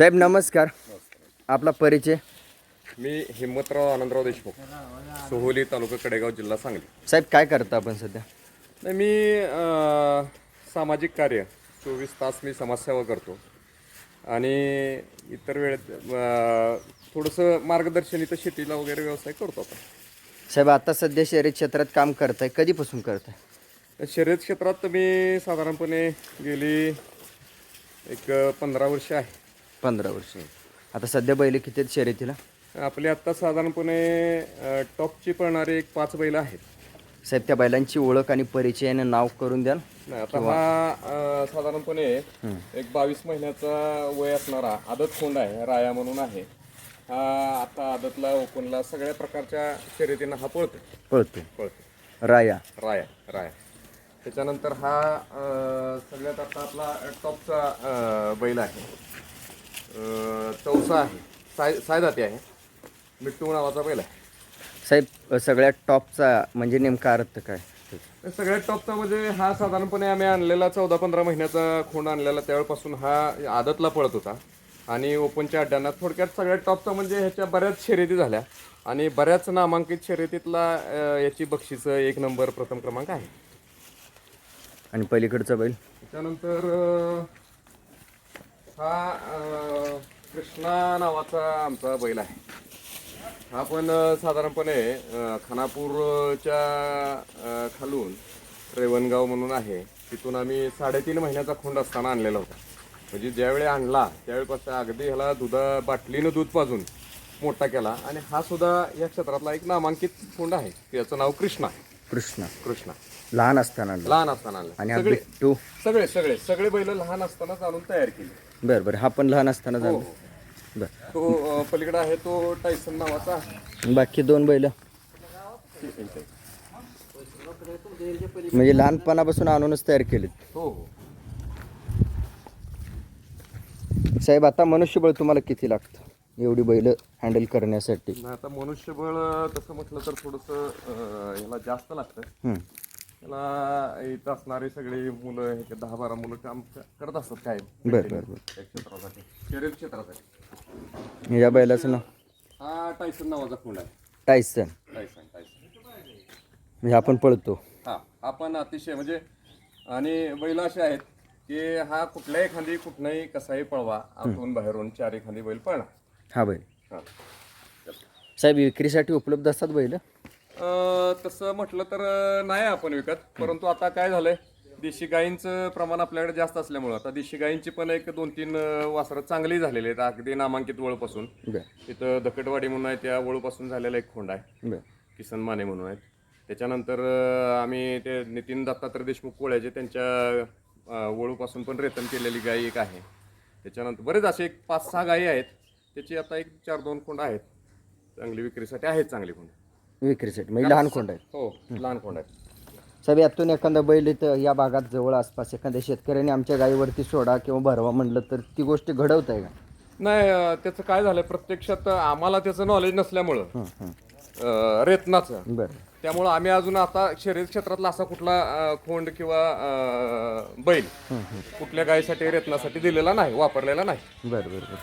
साहेब नमस्कार. आपला परिचय? मी हिम्मतराव आनंदराव देशमुख सोहोली तालुका कडेगाव जिल्हा सांगली. साहेब काय करता आपण सध्या? नाही मी अं, सामाजिक कार्य चोवीस तास मी समाजसेवा करतो. आणि इतर वेळेत अं, थोडंसं मार्गदर्शन इथं शेतीला वगैरे व्यवसाय करतो आपण. साहेब आता सध्या शहरी क्षेत्रात काम करताय कधीपासून करताय? शर्यत क्षेत्रात मी साधारणपणे गेली एक पंधरा वर्ष आहे. पंधरा वर्ष. आता सध्या बैल किती आहेत शर्यतीला? आपले आत्ता साधारणपणे अं, टॉपची पळणारे एक पाच बैल आहेत. साहेब त्या बैलांची ओळख आणि परिचय आणि नाव करून द्याल नाही आता हा अं, साधारणपणे एक बावीस महिन्याचा वय असणारा आदत खोंड आहे राया म्हणून आहे. हा आता आदतला ओपनला सगळ्या प्रकारच्या शर्यतींना हा पळतो पळतो पळतो राया. राया राया. त्याच्यानंतर हा अं, सगळ्यात आता आपला टॉपचा अं, बैल आहे. चौसा आहे साय सायदाती आहे. मिट्टू नावाचा बैल आहे साहेब सगळ्यात टॉपचा म्हणजे नेमका अर्थ काय? सगळ्यात टॉपचा म्हणजे हा साधारणपणे आम्ही आणलेला चौदा पंधरा महिन्याचा खोंड आणलेला त्यावेळेपासून हा आदतला पळत होता. आणि ओपनच्या अड्ड्यांना थोडक्यात सगळ्यात टॉपचा म्हणजे ह्याच्या बऱ्याच शर्यती झाल्या. आणि बऱ्याच नामांकित शर्यतीतला याची बक्षीसं एक नंबर प्रथम क्रमांक आहे. आणि पलीकडचा बैल? त्याच्यानंतर अं, हा अं, कृष्णा नावाचा आमचा बैल आहे. हा पण साधारणपणे खानापूरच्या खालून रेवणगाव म्हणून आहे. तिथून आम्ही साडेतीन महिन्याचा खोंड असताना आणलेला होता. म्हणजे ज्यावेळी आणला त्यावेळीपासून अगदी ह्याला दुधा बाटलीनं दूध पाजून मोठा केला. आणि हा सुद्धा या क्षेत्रातला एक नामांकित खोंड आहे. याचं नाव कृष्णा आहे. कृष्णा. कृष्णा. लहान असताना. लहान असताना आणि हा सगळे बिट्टू. सगळे सगळे सगळे बैल लहान असतानाच आणून तयार केले. बरं बरं. हा पण लहान असताना हो, झाला. हो. तो अं, पलीकडे आहे तो टायसन नावाचा. बाकी दोन बैल. म्हणजे लहानपणापासून आणूनच तयार केलेत. हो हो. साहेब आता मनुष्यबळ तुम्हाला किती लागतं? एवढी बैल हँडल करण्यासाठी. आता मनुष्यबळ अं, तसं म्हटलं तर थोडंसं अं, ह्याला जास्त लागतं. हं. त्याला इथं असणारे सगळे मुलं हे दहा बारा मुलं काम क- करत असतात काय? बरं बरं बरं. त्या क्षेत्रासाठी शर्यत क्षेत्रासाठी. या बैलाचं नाव? हा टायसन नावाचा खोंड आहे. टायसन टायसन टायसन म्हणजे आपण पळतो. हा हा पण अतिशय म्हणजे आणि बैल असे आहेत की हा कुठल्याही खांदी कुठलाही कसाही पळवा आतून बाहेरून चारी खांदी बैल पळणार. हा बैल. हा. साहेब विक्रीसाठी उपलब्ध असतात बैल? तसं म्हटलं तर नाही आपण विकत. परंतु आता काय झालंय देशी गायींचं प्रमाण आपल्याकडे जास्त असल्यामुळं आता देशी गायींची पण एक दोन तीन वासरं चांगली झालेली आहेत अगदी नामांकित वळपासून. तिथं दकटवाडी म्हणून आहे त्या वळूपासून झालेला एक खोंड आहे. किसन माने म्हणून आहेत. त्याच्यानंतर आम्ही ते नितीन दत्तात्रय देशमुख कोळ्याचे त्यांच्या वळूपासून पण रेतन केलेली गायी एक आहे. त्याच्यानंतर बरेच असे एक पाच सहा गायी आहेत. त्याची आता एक चार दोन खोंड आहेत. चांगली विक्रीसाठी आहेत चांगली खोंड. विक्रीसाठी म्हणजे लहान खोंड आहेत. हो लहान खोंड आहेत. साहेब यातून एखादा बैल इथं या भागात जवळ आसपास एखाद्या शेतकऱ्याने आमच्या गाईवरती सोडा किंवा भरवा म्हणलं तर ती गोष्ट घडवत आहे का? नाही अं, त्याचं काय झालं प्रत्यक्षात आम्हाला त्याचं नॉलेज नसल्यामुळं. अं, रेतनाचं. बरं. त्यामुळं आम्ही अजून आता शर्यत क्षेत्रातला असा कुठला अं, खोंड किंवा अं, बैल कुठल्या गायीसाठी रेतनासाठी दिलेला नाही वापरलेला नाही. बरं बरं बरं.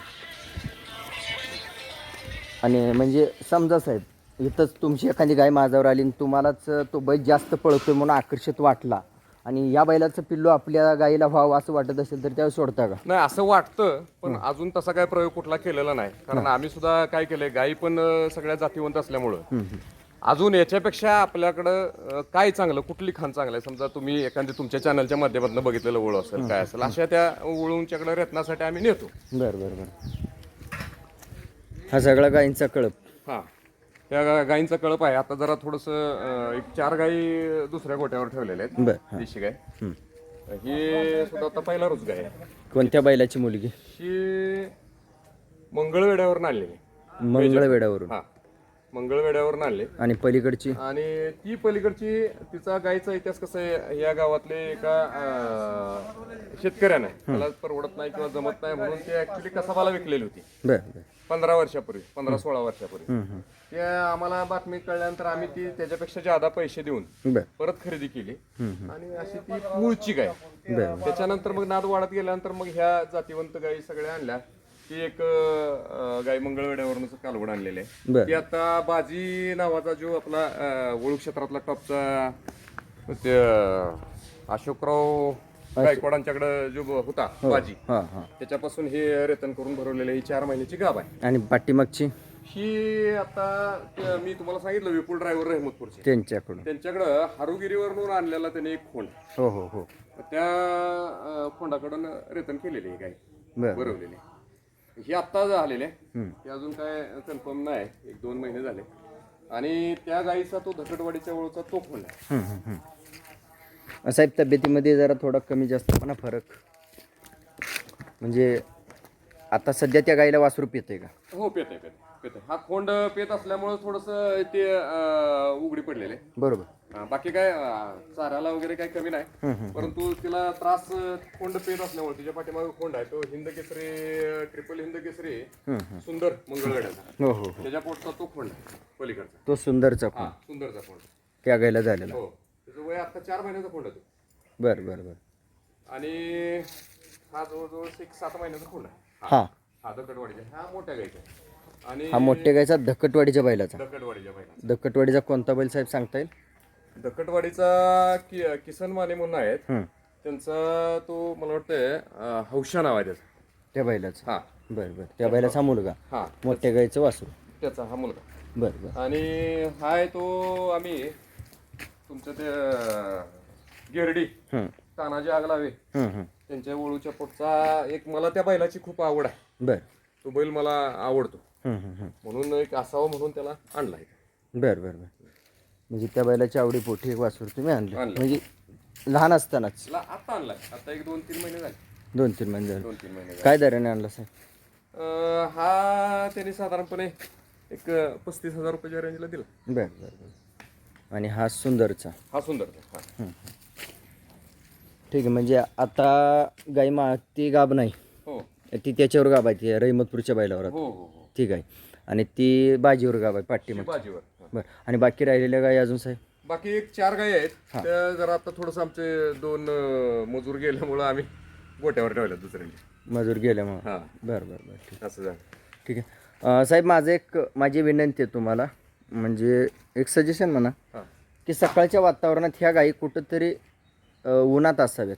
आणि म्हणजे समजा साहेब इथंच तुमची एखादी गाय माझ्यावर आली आणि तुम्हालाच तो बैल जास्त पळतोय म्हणून आकर्षित वाटला. आणि या बैलाचं पिल्लू आपल्या गाईला व्हावं असं वाटत असेल तर त्यावेळेस सोडता का? नाही असं वाटतं पण अजून तसा काय प्रयोग कुठला केलेला नाही. कारण आम्ही सुद्धा काय केलंय गायी पण अं, सगळ्या जातीवंत असल्यामुळं. अजून याच्यापेक्षा आपल्याकडं अं, काय चांगलं कुठली खान चांगलं आहे समजा तुम्ही एखादी तुमच्या चॅनलच्या माध्यमातून बघितलेलं ओळ असेल काय असेल अशा त्या ओळूंच्याकडे रेतनासाठी आम्ही नेतो. बरं बरं बरं. हा सगळा गाईंचा कळप. हा. त्या गा- गायींचा कळप आहे. आता जरा थोडस एक चार गायी दुसऱ्या गोट्यावर ठेवलेल्या आहेत. बरं देशी गाय. ही. सुद्धा आता पहिला रोज गाय आहे. कोणत्या बैलाची मुलगी? ही मंगळवेड्यावर आणलेली मंगळवेड्यावरून. हा. मंगळवेड्यावर आणले आणि पलीकडची? आणि ती पलीकडची तिचा गायीचा इतिहास कसा आहे? या गावातले एका शेतकऱ्यानं. त्याला परवडत नाही किंवा जमत नाही म्हणून ते ऍक्च्युली कसाबाला विकलेली होती. बरं बरं. पंधरा वर्षापूर्वी पंधरा सोळा वर्षापूर्वी. हं, हं. ते आम्हाला बातमी कळल्यानंतर आम्ही ती त्याच्यापेक्षा जादा पैसे देऊन बरं. परत खरेदी केली. आणि अशी ती मूळची गाय. त्याच्यानंतर मग नाद वाढत गेल्यानंतर मग ह्या जातीवंत गायी सगळ्या आणल्या. ती एक अं, गाय मंगळवेड्यावरून कालवड आणलेले बर. ती आता बाजी नावाचा जो आपला अं, वळू क्षेत्रातला टॉपचा ते अं, अशोकराव गायकवाडांच्याकडे जो होता बाजी हां हां. त्याच्यापासून हे रेतन करून भरवलेलं ही चार महिन्याची गाभ आहे. आणि पाठीमागची? ही आता ते मी तुम्हाला सांगितलं विपुल ड्रायव्हर रहमतपूरचे. त्यांच्याकडून. त्यांच्याकडं हारुगिरीवरून आणलेला त्याने एक खोंड. हो हो हो. त्या अं, खोंडाकडून रेतन केलेली आहे गाय बरं. भरवलेली. ही आत्ता झालेली. ते अजून काय कन्फर्म नाही. एक दोन महिने झाले. आणि त्या गायीचा तो धकटवाडीच्या वळूचा तो खोंड आहे. हम्म, हम्म, हम्म. साहेब तब्येतीमध्ये जरा थोडा कमी जास्त पण फरक. म्हणजे आता सध्या त्या गाईला वासरू पितंय का? हो पेत आहे पेत आहे, आहे. हा खोंड पेत असल्यामुळे थोडस ते अं, उघडी पडलेले. बरोबर. बाकी काय अं, चाऱ्याला वगैरे काही कमी नाही. परंतु तिला त्रास अं, खोंड पेत असल्यामुळे तिच्या पाठीमागे खोंड आहे. तो हिंद केसरी ट्रिपल हिंद केसरी. सुंदर मंगळगड्याचा हो हो हो. त्याच्या पोटचा तो खोंड आहे पलीकडचा. तो सुंदरचा हा सुंदरचा खोंड. त्या गाईला झालेला. हो. वय आता चार महिन्याचा खोंड आहे तो. बरं बरं बरं. आणि हा जवळजवळ एक सात महिन्याचा खोंड आहे. हां. हा दकटवाडीचा हा मोठ्या आहे. आणि हा मोठ्या गाईचा धक्कटवाडीच्या बैलाचा. दकटवाडीच्या बैला धक्कटवाडीचा कोणता बैल साहेब सांगता येईल? दकटवाडीचा कि किसन माने म्हणून आहेत. हम्म. त्यांचा तो मला वाटतंय हौशा नाव आहे त्याचा. त्या बैलाचा? हा. बरं बरं. त्या बैलाचा मुलगा. हा. मोठ्या गाईचं वासरू. त्याचा हा मुलगा. बरं बरं. आणि हा आहे तो आम्ही तुमचं ते गिरडी तानाजी आगलावे. त्यांच्या वळूच्या पोटचा एक मला त्या बैलाची खूप आवड आहे. बरं. तो बैल मला आवडतो. म्हणून एक असावं म्हणून त्याला आणलाय. बरं बरं बरं. म्हणजे त्या बैलाची आवडी पोटी एक वासरू तुम्ही आणलं. आणलं. म्हणजे लहान असतानाच. ला- आता आणलाय. आता एक दोन तीन महिने झाले. दोन तीन महिने झाले. दोन तीन महिने झाले. काय दराने आणला साहेब? अं, हा त्यांनी साधारणपणे एक पस्तीस हजार रुपयाच्या रेंजला दिला. बरं बरं बरं. आणि हा सुंदरचा. हा सुंदर हा. ठीक आहे म्हणजे आता गाई मा ती गाब नाही. हो. ती त्याच्यावर गाब आहे ती रहिमतपूरच्या बैलावर. हो हो हो. ठीक आहे. आणि ती बाजीवर गाब आहे पाठीमाग बाजीवर हा. बरं. आणि बाकी राहिलेल्या गाई अजून साहेब? बाकी एक चार गायी आहेत. त्या जरा आता थोडस आमचे दोन अं, मजूर गेल्यामुळं आम्ही गोट्यावर ठेवल्या दुसऱ्यांची मजूर गेल्यामुळं. हा. बरं बरं बरं. ठीक. असं झालं. ठीक आहे. अं, साहेब माझं एक माझी विनंती आहे तुम्हाला. म्हणजे एक सजेशन म्हणा हा. की सकाळच्या वातावरणात ह्या गायी कुठंतरी अं, उन्हात असाव्यात.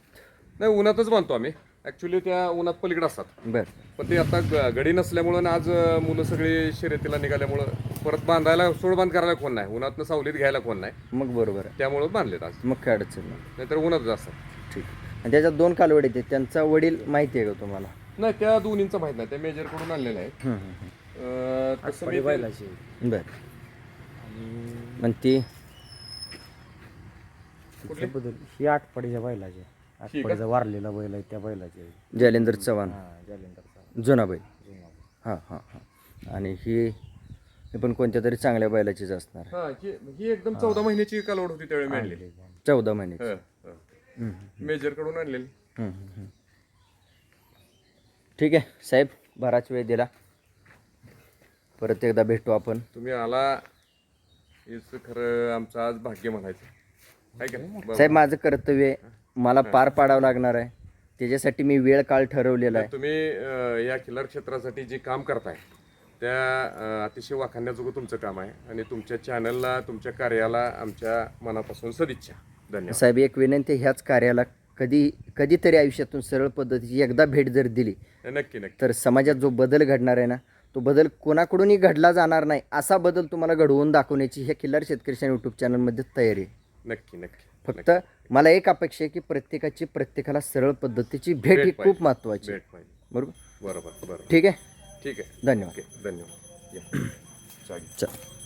नाही उन्हातच बांधतो आम्ही. ऍक्च्युली त्या उन्हात पलीकडे असतात. बरं. पण ते आता ग- गडी नसल्यामुळं आणि आज अं, मुलं सगळी शर्यतीला निघाल्यामुळं परत बांधायला सोड बांध करायला कोण नाही. उन्हातनं सावलीत घ्यायला कोण नाही. मग बरोबर आहे. त्यामुळं बांधलेत आज. मग काय अडचण नाही. नाहीतर उन्हातच असतात. ठीक. आणि त्याच्यात दोन कालवड येते. त्यांचा वडील माहिती आहे का तुम्हाला? नाही त्या दोन्हींचं माहीत नाही. त्या मेजरकडून आणलेलं आहे. हम्म, हम्म, हम्म. अं, तसं मी ते- बरं. आणि ती बदल ही आठपडीच्या बैलाची आठपडीचा वारलेला बैल आहे त्या बैलाची. आहे. जैलेंद्र चव्हाण. हा जालिंदरचा जुना बैल. जुना बैल. हां हां हां. आणि ही ही पण कोणत्या तरी चांगल्या बैलाचीच असणार. आहे. हा ही ही एकदम चौदा महिन्याची कालवड होती त्यावेळी मिळाली चौदा महिन्याची. मेजरकडून आणलेली. हम्म, हम्म, हम्म. ठीक आहे साहेब बराच वेळ दिला. परत एकदा भेटू आपण. तुम्ही आला हेच खरं आमचं आज भाग्य म्हणायचं. का. साहेब माझं कर्तव्य आहे. मला पार पाडावं लागणार आहे. त्याच्यासाठी मी वेळ काळ ठरवलेला आहे. तुम्ही अं, या खिल्लार क्षेत्रासाठी जे काम करताय त्या अं, अतिशय वाखाणण्याजोगं तुमचं काम आहे. आणि तुमच्या चॅनलला तुमच्या कार्याला आमच्या मनापासून सदिच्छा. धन्यवाद. साहेब एक विनंती आहे, ह्याच कार्याला कधी कधीतरी आयुष्यातून सरळ पद्धतीची एकदा भेट जर दिली नक्की नक्की. तर समाजात जो बदल घडणार आहे ना तो बदल कोणाकडूनही घडला जाणार नाही असा बदल तुम्हाला घडवून दाखवण्याची ह्या खिल्लार शेतकरी यूट्यूब चॅनलमध्ये तयारी आहे. नक्की नक्की. फक्त मला एक अपेक्षा आहे की प्रत्येकाची प्रत्येकाला सरळ पद्धतीची भेट ही खूप. भेट पाहिजे. बरोबर? बरोबर बरोबर. ठीक आहे? ठीक आहे. धन्यवाद. धन्यवाद. या. चालेल चल.